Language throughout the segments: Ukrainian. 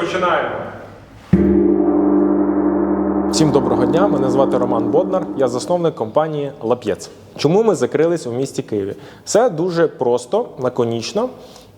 Розпочинаємо. Всім доброго дня. Мене звати Роман Боднар. Я засновник компанії Лап'єц. Чому ми закрились у місті Києві? Все дуже просто, лаконічно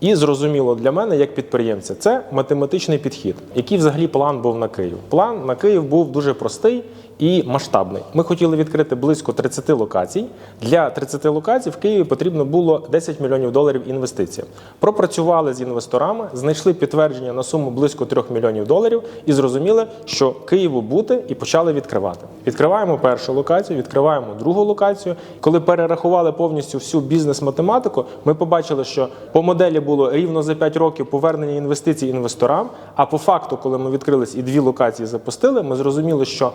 і зрозуміло для мене як підприємця. Це математичний підхід. Який взагалі план був на Київ? План на Київ був дуже простий і масштабний. Ми хотіли відкрити близько 30 локацій. Для 30 локацій в Києві потрібно було 10 мільйонів доларів інвестицій. Пропрацювали з інвесторами, знайшли підтвердження на суму близько 3 мільйонів доларів і зрозуміли, що Києву бути, і почали відкривати. Відкриваємо першу локацію, відкриваємо другу локацію. Коли перерахували повністю всю бізнес-математику, ми побачили, що по моделі було рівно за 5 років повернення інвестицій інвесторам. А по факту, коли ми відкрились і дві локації запустили, ми зрозуміли, що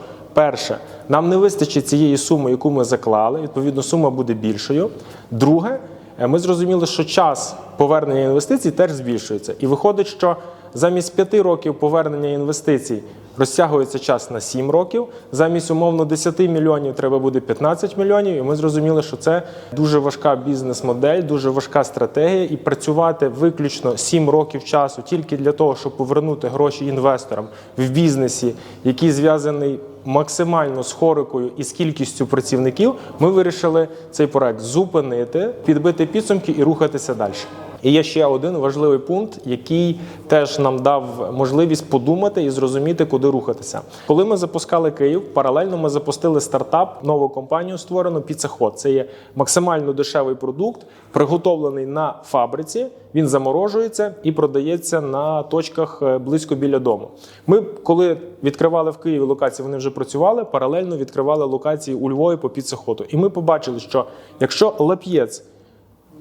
перше, нам не вистачить цієї суми, яку ми заклали. Відповідно, сума буде більшою. Друге, е, ми зрозуміли, що час повернення інвестицій теж збільшується. І виходить, що замість 5 років повернення інвестицій розтягується час на 7 років. Замість умовно 10 мільйонів треба буде 15 мільйонів. І ми зрозуміли, що це дуже важка бізнес-модель, дуже важка стратегія, і працювати виключно 7 років часу тільки для того, щоб повернути гроші інвесторам в бізнесі, який зв'язаний максимально з хорикою і з кількістю працівників, ми вирішили цей проект зупинити, підбити підсумки і рухатися далі. І є ще один важливий пункт, який теж нам дав можливість подумати і зрозуміти, куди рухатися. Коли ми запускали Київ, паралельно ми запустили стартап, нову компанію створену Піцеход. Це є максимально дешевий продукт, приготовлений на фабриці. Він заморожується і продається на точках е, близько біля дому. Ми, коли відкривали в Києві локації, вони вже працювали. Паралельно відкривали локації у Львові по піцеходу. І ми побачили, що якщо Лап'єц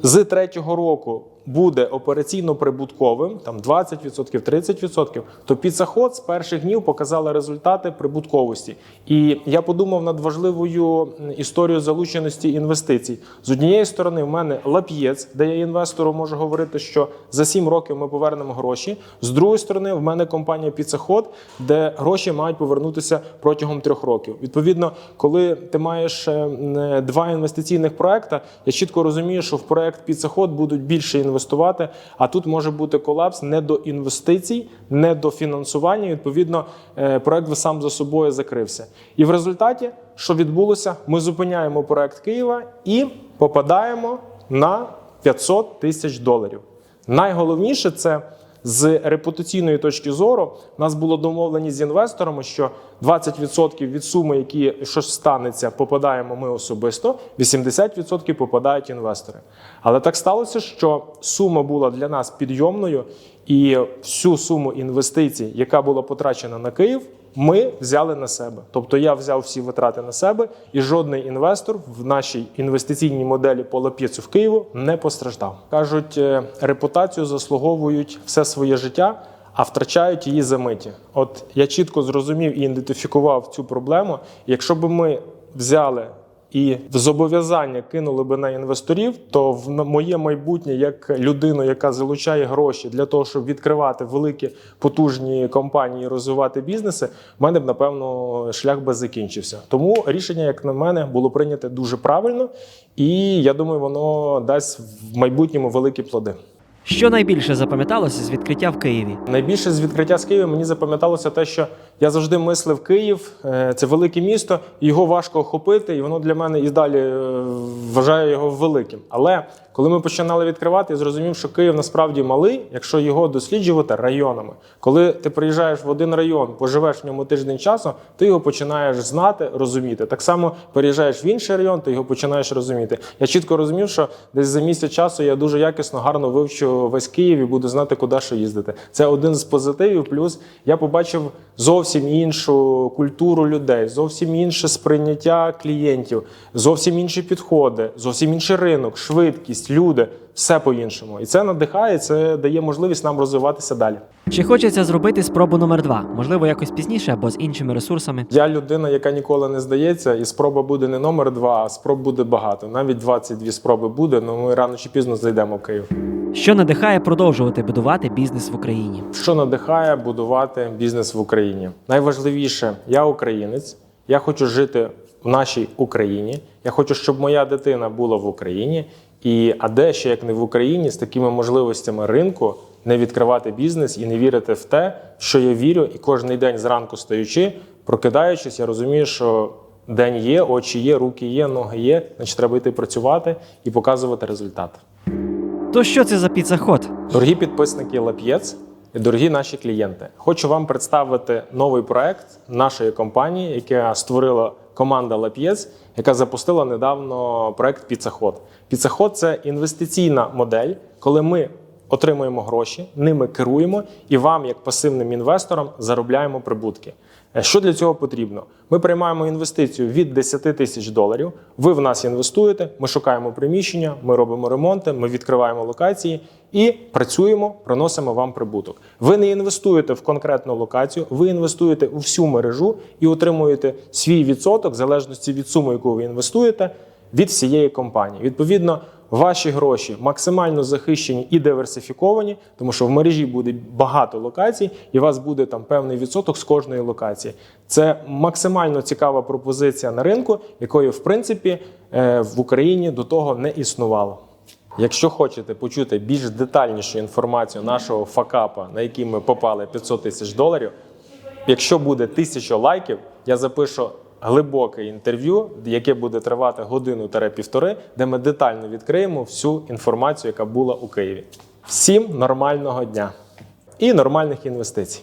з третього року буде операційно прибутковим, там 20%, 30%, то підсаход з перших днів показала результати прибутковості. І я подумав над важливою історією залученості інвестицій. З однієї сторони, в мене лап'єць, де я інвестору можу говорити, що за 7 років ми повернемо гроші. З другої сторони, в мене компанія Підсаход, де гроші мають повернутися протягом трьох років. Відповідно, коли ти маєш е, два інвестиційних проекти, я чітко розумію, що в проект Підсаход будуть більше інвестувати, а тут може бути колапс не до інвестицій, не до фінансування. Відповідно, е, проект сам за собою закрився. І в результаті, що відбулося, ми зупиняємо проект Києва і попадаємо на 500 тисяч доларів. Найголовніше це. З репутаційної точки зору у нас було домовлені з інвесторами, що 20% від суми, які щось станеться, попадаємо ми особисто, 80% попадають інвестори. Але так сталося, що сума була для нас підйомною, і всю суму інвестицій, яка була потрачена на Київ, ми взяли на себе. Тобто я взяв всі витрати на себе, і жодний інвестор в нашій інвестиційній моделі по Лап'єцу в Києву не постраждав. Кажуть, е, репутацію заслуговують все своє життя. А втрачають її за миті. От я чітко зрозумів і ідентифікував цю проблему. Якщо б ми взяли і в зобов'язання кинули би на інвесторів, то в моє майбутнє як людину, яка залучає гроші для того, щоб відкривати великі потужні компанії, розвивати бізнеси, в мене б напевно шлях би закінчився. Тому рішення, як на мене, було прийнято дуже правильно, і я думаю, воно дасть в майбутньому великі плоди. Що найбільше запам'яталося з відкриття в Києві? Найбільше з відкриття з Києва мені запам'яталося те, що я завжди мислив Київ, е, це велике місто, його важко охопити, і воно для мене і далі вважає його великим. Але коли ми починали відкривати, я зрозумів, що Київ насправді малий, якщо його досліджувати районами. Коли ти приїжджаєш в один район, поживеш в ньому тиждень часу, ти його починаєш знати, розуміти. Так само переїжджаєш в інший район, ти його починаєш розуміти. Я чітко розумів, що десь за місяць часу я дуже якісно, гарно вивчу весь Київ і буду знати, куди що їздити. Це один з позитивів. Плюс я побачив зовсім іншу культуру людей, зовсім інше сприйняття клієнтів, зовсім інші підходи, зовсім інший ринок, швидкість, люди. Все по-іншому. І це надихає, це дає можливість нам розвиватися далі. Чи хочеться зробити спробу номер два? Можливо, якось пізніше або з іншими ресурсами? Я людина, яка ніколи не здається, і спроба буде не номер два, а спроб буде багато. Навіть 22 спроби буде, але ми рано чи пізно зайдемо в Київ. Що надихає продовжувати будувати бізнес в Україні? Що надихає будувати бізнес в Україні? Найважливіше, я українець, я хочу жити в нашій Україні. Я хочу, щоб моя дитина була в Україні. І а де ще як не в Україні з такими можливостями ринку не відкривати бізнес і не вірити в те, що я вірю, і кожен день зранку стаючи, прокидаючись, я розумію, що день є, очі є, руки є, ноги є. Значить, треба йти працювати і показувати результат. То що це за піцаход? Дорогі підписники Лап'єц і дорогі наші клієнти, хочу вам представити новий проект нашої компанії, яка створила команда Лап'єц, яка запустила недавно проект Піцаход. Піцаход це інвестиційна модель, коли ми отримуємо гроші, ними керуємо і вам, як пасивним інвесторам, заробляємо прибутки. Е, Що для цього потрібно? Ми приймаємо інвестицію від 10 тисяч доларів. Ви в нас інвестуєте, ми шукаємо приміщення, ми робимо ремонти, ми відкриваємо локації і працюємо, приносимо вам прибуток. Ви не інвестуєте в конкретну локацію, ви інвестуєте у всю мережу і отримуєте свій відсоток, в залежності від суми, яку ви інвестуєте, від всієї компанії. Відповідно, ваші гроші максимально захищені і диверсифіковані, тому що в мережі буде багато локацій, і у вас буде там певний відсоток з кожної локації. Це максимально цікава пропозиція на ринку, якої в принципі е, в Україні до того не існувало. Якщо хочете почути більш детальнішу інформацію нашого факапа, на який ми попали 500 тисяч доларів, Якщо буде тисяча лайків, я запишу глибоке інтерв'ю, яке буде тривати годину та півтори, де ми детально відкриємо всю інформацію, яка була у Києві. Всім нормального дня і нормальних інвестицій.